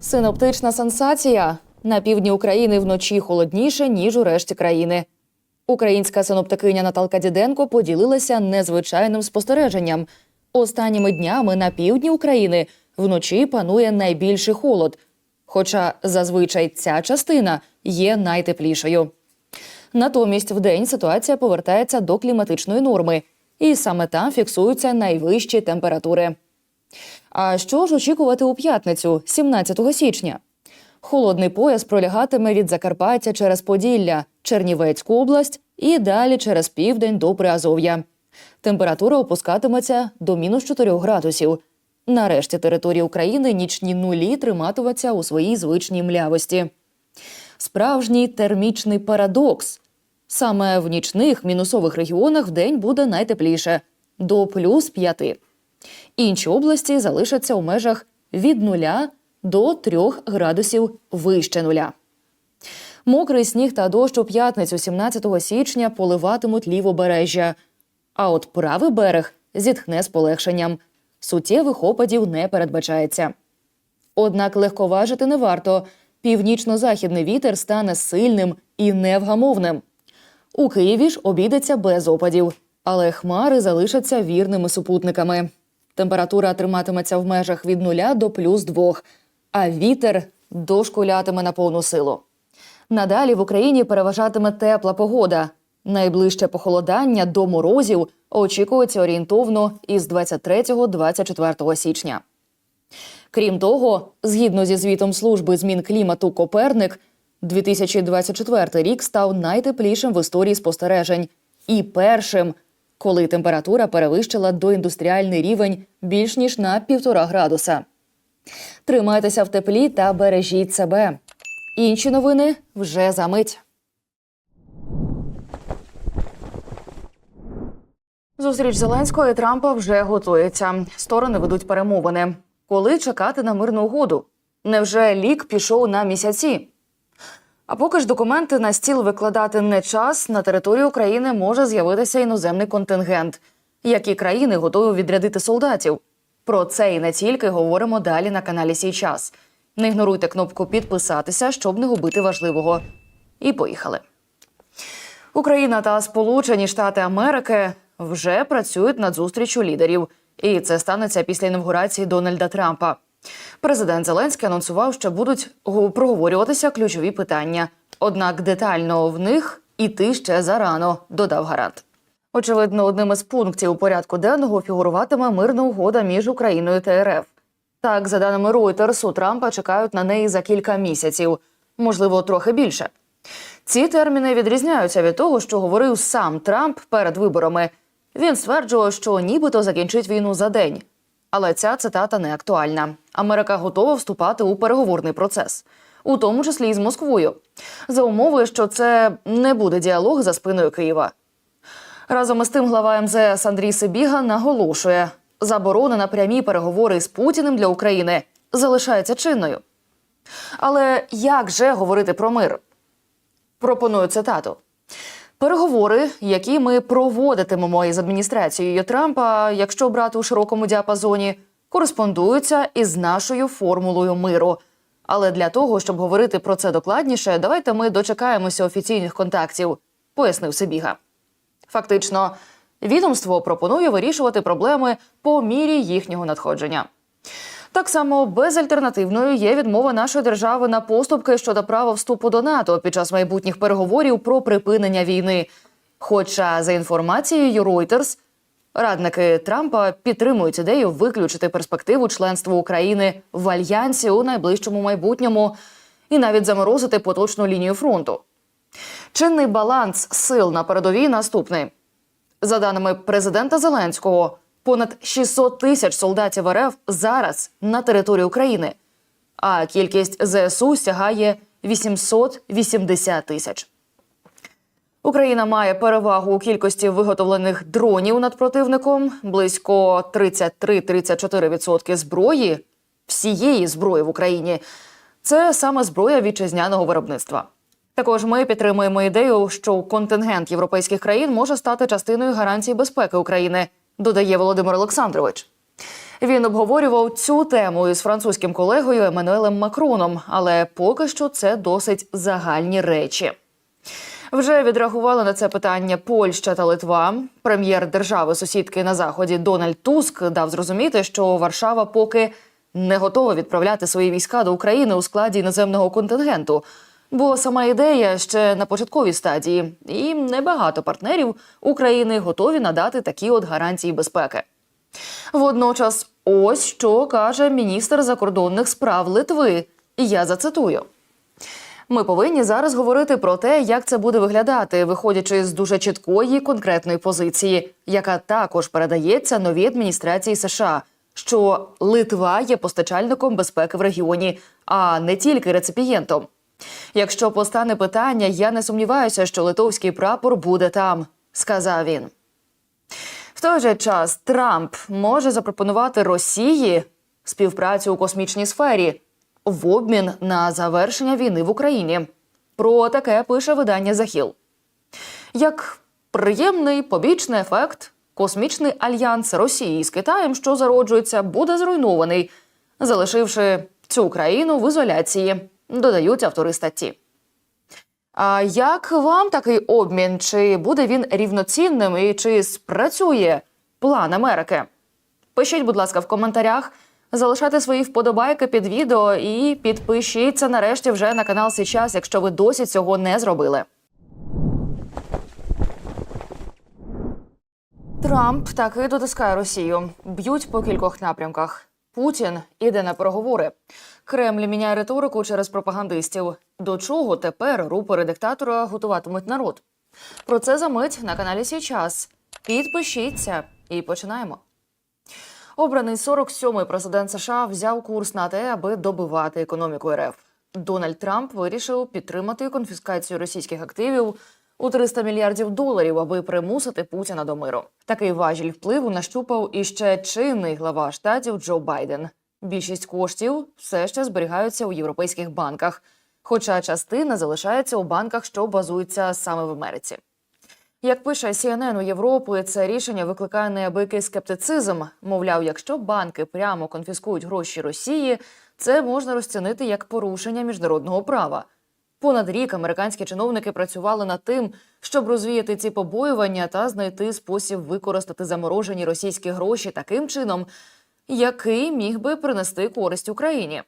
Синоптична сенсація на півдні України вночі холодніше ніж у решті країни. Українська синоптикиня Наталка Діденко поділилася незвичайним спостереженням. Останніми днями на півдні України вночі панує найбільший холод. Хоча зазвичай ця частина є найтеплішою. Натомість вдень ситуація повертається до кліматичної норми, і саме там фіксуються найвищі температури. А що ж очікувати у п'ятницю, 17 січня? Холодний пояс пролягатиме від Закарпаття через Поділля, Чернівецьку область і далі через південь до Приазов'я. Температура опускатиметься до мінус 4 градусів. На решті території України нічні нулі триматимуться у своїй звичній млявості. Справжній термічний парадокс. Саме в нічних мінусових регіонах вдень буде найтепліше до плюс 5. Інші області залишаться у межах від 0 до 3 градусів вище нуля. Мокрий сніг та дощ у п'ятницю, 17 січня, поливатимуть лівобережжя. А от правий берег зітхне з полегшенням. Суттєвих опадів не передбачається. Однак легковажити не варто. Північно-західний вітер стане сильним і невгамовним. У Києві ж обійдеться без опадів, але хмари залишаться вірними супутниками. Температура триматиметься в межах від 0 до плюс 2, а вітер дошкулятиме на повну силу. Надалі в Україні переважатиме тепла погода. Найближче похолодання до морозів очікується орієнтовно із 23-24 січня. Крім того, згідно зі звітом служби змін клімату Коперник, 2024 рік став найтеплішим в історії спостережень і першим, коли температура перевищила доіндустріальний рівень більш ніж на півтора градуса. Тримайтеся в теплі та бережіть себе. Інші новини вже за мить. Зустріч Зеленського і Трампа вже готується. Сторони ведуть перемовини. Коли чекати на мирну угоду? Невже лік пішов на місяці? А поки ж документи на стіл викладати не час, на території України може з'явитися іноземний контингент. Які країни готові відрядити солдатів? Про це і не тільки говоримо далі на каналі Сій час. Не ігноруйте кнопку підписатися, щоб не губити важливого. І поїхали. Україна та Сполучені Штати Америки вже працюють над зустрічю лідерів, і це станеться після інавгурації Дональда Трампа. Президент Зеленський анонсував, що будуть проговорюватися ключові питання. Однак детально в них іти ще зарано, додав Гарант. Очевидно, одним із пунктів у порядку денного фігуруватиме мирна угода між Україною та РФ. Так, за даними Reuters, у Трампа чекають на неї за кілька місяців, можливо, трохи більше. Ці терміни відрізняються від того, що говорив сам Трамп перед виборами. Він стверджував, що нібито закінчить війну за день. Але ця цитата не актуальна. Америка готова вступати у переговорний процес, у тому числі і з Москвою, за умови, що це не буде діалог за спиною Києва. Разом із тим глава МЗС Андрій Сибіга наголошує, заборона на прямі переговори з Путіним для України залишається чинною. Але як же говорити про мир? Пропоную цитату. Переговори, які ми проводитимемо із адміністрацією Трампа, якщо брати у широкому діапазоні, кореспондуються із нашою формулою миру. Але для того, щоб говорити про це докладніше, давайте ми дочекаємося офіційних контактів, пояснив Сибіга. Фактично, відомство пропонує вирішувати проблеми по мірі їхнього надходження. Так само безальтернативною є відмова нашої держави на поступки щодо права вступу до НАТО під час майбутніх переговорів про припинення війни. Хоча, за інформацією Reuters, радники Трампа підтримують ідею виключити перспективу членства України в альянсі у найближчому майбутньому і навіть заморозити поточну лінію фронту. Чинний баланс сил на передовій наступний. За даними президента Зеленського, понад 600 тисяч солдатів РФ зараз на території України, а кількість ЗСУ сягає 880 тисяч. Україна має перевагу у кількості виготовлених дронів над противником близько 33-34% зброї всієї зброї в Україні. Це саме зброя вітчизняного виробництва. Також ми підтримуємо ідею, що контингент європейських країн може стати частиною гарантії безпеки України, додає Володимир Олександрович. Він обговорював цю тему із французьким колегою Еммануелем Макроном, але поки що це досить загальні речі. Вже відреагували на це питання Польща та Литва. Прем'єр держави сусідки на заході Дональд Туск дав зрозуміти, що Варшава поки не готова відправляти свої війська до України у складі іноземного контингенту. Бо сама ідея ще на початковій стадії, і небагато партнерів України готові надати такі от гарантії безпеки. Водночас, ось що каже міністр закордонних справ Литви. І я зацитую. Ми повинні зараз говорити про те, як це буде виглядати, виходячи з дуже чіткої конкретної позиції, яка також передається новій адміністрації США, що Литва є постачальником безпеки в регіоні, а не тільки реципієнтом. Якщо постане питання, я не сумніваюся, що литовський прапор буде там, сказав він. В той же час Трамп може запропонувати Росії співпрацю у космічній сфері в обмін на завершення війни в Україні. Про таке пише видання Захіл. Як приємний побічний ефект, космічний альянс Росії з Китаєм, що зароджується, буде зруйнований, залишивши цю країну в ізоляції, додають автори статті. А як вам такий обмін? Чи буде він рівноцінним і чи спрацює план Америки? Пишіть, будь ласка, в коментарях, залишайте свої вподобайки під відео і підпишіться нарешті вже на канал Січас, якщо ви досі цього не зробили. Трамп таки дотискає Росію. Б'ють по кількох напрямках. Путін іде на переговори. Кремль міняє риторику через пропагандистів. До чого тепер рупори диктатора готуватимуть народ? Про це за мить на каналі Січас. Підпишіться і починаємо. Обраний 47-й президент США взяв курс на те, аби добивати економіку РФ. Дональд Трамп вирішив підтримати конфіскацію російських активів у 300 мільярдів доларів, аби примусити Путіна до миру. Такий важіль впливу нащупав іще чинний глава штатів Джо Байден. Більшість коштів все ще зберігаються у європейських банках, хоча частина залишається у банках, що базуються саме в Америці. Як пише CNN у Європи, це рішення викликає неабиякий скептицизм. Мовляв, якщо банки прямо конфіскують гроші Росії, це можна розцінити як порушення міжнародного права. Понад рік американські чиновники працювали над тим, щоб розвіяти ці побоювання та знайти спосіб використати заморожені російські гроші таким чином, який міг би принести користь Україні.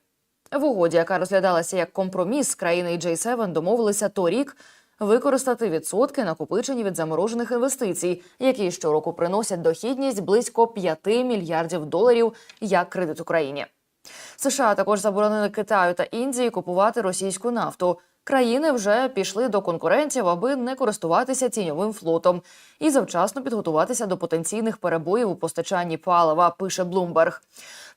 В угоді, яка розглядалася як компроміс, країни J7 домовилися торік використати відсотки, накопичені від заморожених інвестицій, які щороку приносять дохідність близько 5 мільярдів доларів як кредит Україні. США також заборонили Китаю та Індії купувати російську нафту. Країни вже пішли до конкурентів, аби не користуватися тіньовим флотом і завчасно підготуватися до потенційних перебоїв у постачанні палива. Пише Блумберг.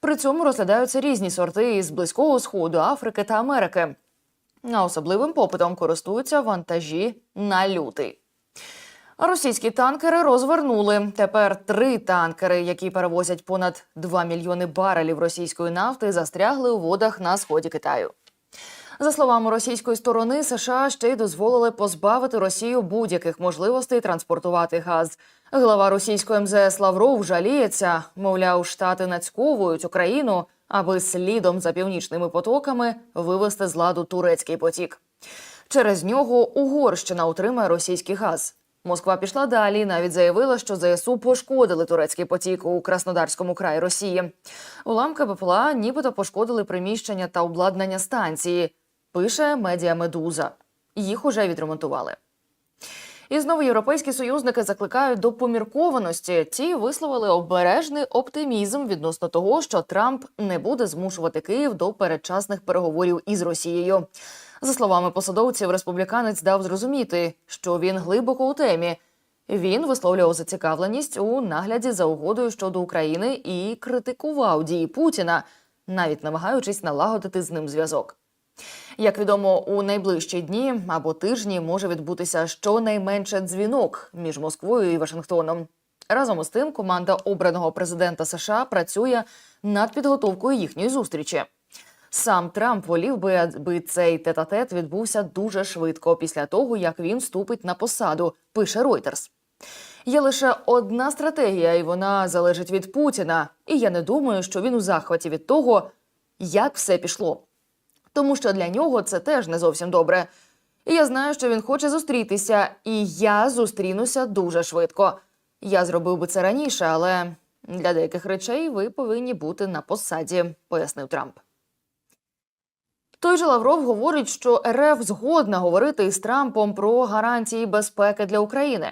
При цьому розглядаються різні сорти із близького сходу, Африки та Америки. А особливим попитом користуються вантажі на лютий. Російські танкери розвернули. Тепер три танкери, які перевозять понад 2 мільйони барелів російської нафти, застрягли у водах на сході Китаю. За словами російської сторони, США ще й дозволили позбавити Росію будь-яких можливостей транспортувати газ. Глава російської МЗС Лавров жаліється, мовляв, штати нацьковують Україну, аби слідом за північними потоками вивести з ладу турецький потік. Через нього Угорщина утримає російський газ. Москва пішла далі. Навіть заявила, що ЗСУ пошкодили турецький потік у Краснодарському краї Росії. Уламки БПЛА нібито пошкодили приміщення та обладнання станції. Пише медіа Медуза. Їх уже відремонтували. І знову європейські союзники закликають до поміркованості. Ті висловили обережний оптимізм відносно того, що Трамп не буде змушувати Київ до передчасних переговорів із Росією. За словами посадовців, республіканець дав зрозуміти, що він глибоко у темі. Він висловлював зацікавленість у нагляді за угодою щодо України і критикував дії Путіна, навіть намагаючись налагодити з ним зв'язок. Як відомо, у найближчі дні або тижні може відбутися щонайменше дзвінок між Москвою і Вашингтоном. Разом із тим, команда обраного президента США працює над підготовкою їхньої зустрічі. Сам Трамп волів би, аби цей тет-а-тет відбувся дуже швидко після того, як він вступить на посаду. Пише Reuters. Є лише одна стратегія, і вона залежить від Путіна. І я не думаю, що він у захваті від того, як все пішло Тому що для нього це теж не зовсім добре. І я знаю, що він хоче зустрітися, і я зустрінуся дуже швидко. Я зробив би це раніше, але для деяких речей ви повинні бути на посаді, пояснив Трамп. Той же Лавров говорить, що РФ згодна говорити із Трампом про гарантії безпеки для України.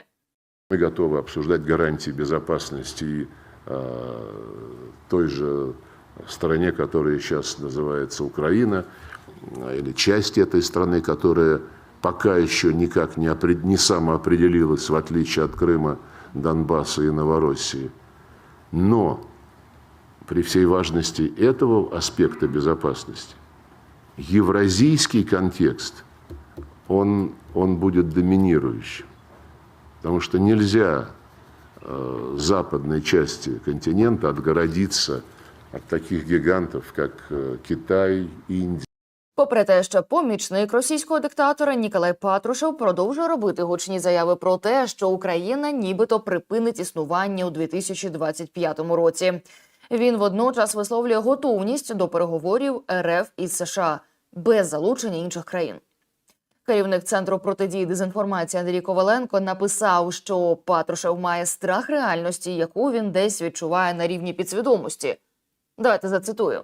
Мы готовы обсуждать гарантии безопасности и э, той же стране, которая сейчас называется Украина, э, Или части этой страны, которая пока еще никак не, опред- не самоопределилась, в отличие от Крыма, Донбасса и Новороссии. Но при всей важности этого аспекта безопасности, евразийский контекст, он, он будет доминирующим. Потому что нельзя э, западной части континента отгородиться от таких гигантов, как э, Китай, Индия. Попри те, що помічник російського диктатора Ніколай Патрушев продовжує робити гучні заяви про те, що Україна нібито припинить існування у 2025 році. Він водночас висловлює готовність до переговорів РФ із США без залучення інших країн. Керівник центру протидії дезінформації Андрій Коваленко написав, що Патрушев має страх реальності, яку він десь відчуває на рівні підсвідомості. Давайте зацитую.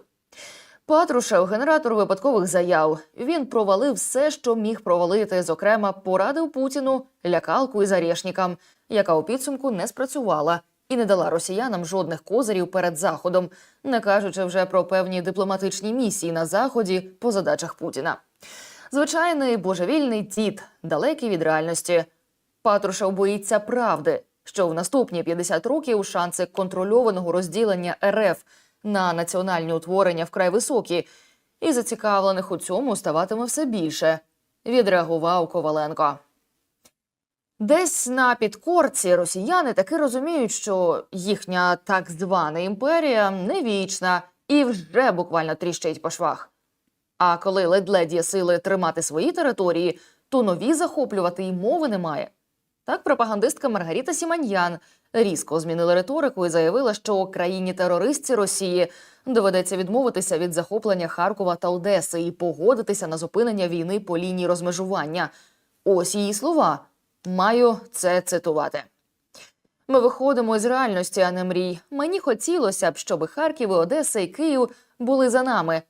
Патрушев генератор випадкових заяв. Він провалив все, що міг провалити. Зокрема, порадив Путіну лякалку із Арешнікам, яка у підсумку не спрацювала і не дала росіянам жодних козирів перед заходом, не кажучи вже про певні дипломатичні місії на заході по задачах Путіна. Звичайний божевільний дід, далекий від реальності. Патрушев боїться правди, що в наступні 50 років шанси контрольованого розділення РФ на національні утворення вкрай високі, і зацікавлених у цьому ставатиме все більше. Відреагував Коваленко. Десь на підкорці росіяни таки розуміють, що їхня так звана імперія не вічна і вже буквально тріщить по швах. А коли ледь-ледь є сили тримати свої території, то нові захоплювати й мови немає. Так, пропагандистка Маргарита Сіманьян різко змінила риторику і заявила, що країні терористці Росії доведеться відмовитися від захоплення Харкова та Одеси і погодитися на зупинення війни по лінії розмежування. Ось її слова. Маю це цитувати. Ми виходимо із реальності, а не мрій. Мені хотілося б, щоб Харків, і Одеса і Київ були за нами.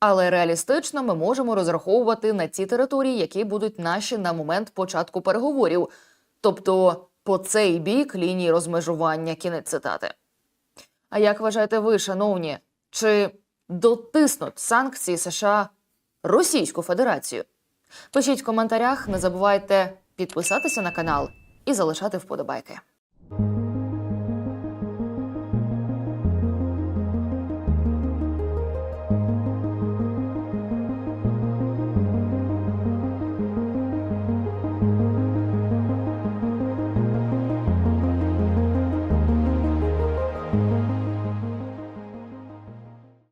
Але реалістично ми можемо розраховувати на ці території, які будуть наші на момент початку переговорів, тобто по цей бік лінії розмежування. Кінець цитати. А як вважаєте ви, шановні, чи дотиснуть санкції США Російську Федерацію? Пишіть в коментарях, не забувайте підписатися на канал і залишати вподобайки.